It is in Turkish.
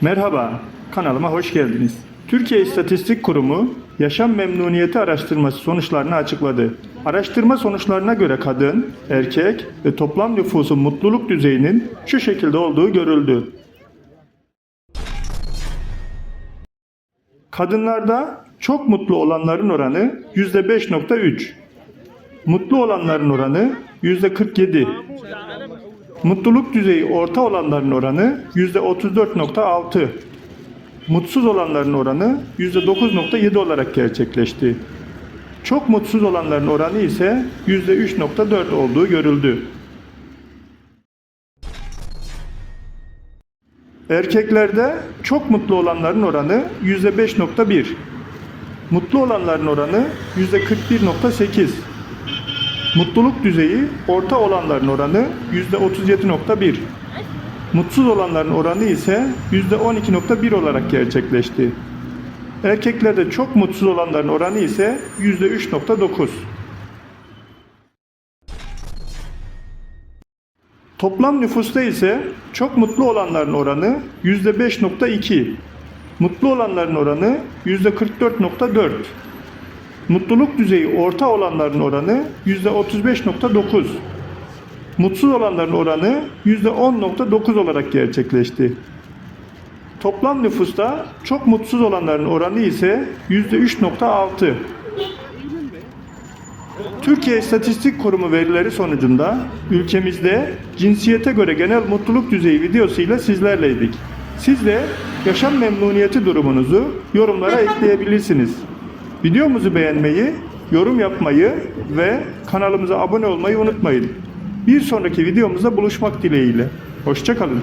Merhaba, kanalıma hoş geldiniz. Türkiye İstatistik Kurumu yaşam memnuniyeti araştırması sonuçlarını açıkladı. Araştırma sonuçlarına göre kadın, erkek ve toplam nüfusun mutluluk düzeyinin şu şekilde olduğu görüldü. Kadınlarda çok mutlu olanların oranı %5.3. Mutlu olanların oranı %47. Mutluluk düzeyi orta olanların oranı %34.6. Mutsuz olanların oranı %9.7 olarak gerçekleşti. Çok mutsuz olanların oranı ise %3.4 olduğu görüldü. Erkeklerde çok mutlu olanların oranı %5.1. Mutlu olanların oranı %41.8. Mutluluk düzeyi orta olanların oranı %37.1. Mutsuz olanların oranı ise %12.1 olarak gerçekleşti. Erkeklerde çok mutsuz olanların oranı ise %3.9. Toplam nüfusta ise çok mutlu olanların oranı %5.2. Mutlu olanların oranı %44.4. Mutluluk düzeyi orta olanların oranı %35.9. Mutsuz olanların oranı %10.9 olarak gerçekleşti. Toplam nüfusta çok mutsuz olanların oranı ise %3.6. Türkiye İstatistik Kurumu verileri sonucunda ülkemizde cinsiyete göre genel mutluluk düzeyi videosuyla sizlerleydik. Siz de yaşam memnuniyeti durumunuzu yorumlara ekleyebilirsiniz. Videomuzu beğenmeyi, yorum yapmayı ve kanalımıza abone olmayı unutmayın. Bir sonraki videomuzda buluşmak dileğiyle. Hoşçakalın.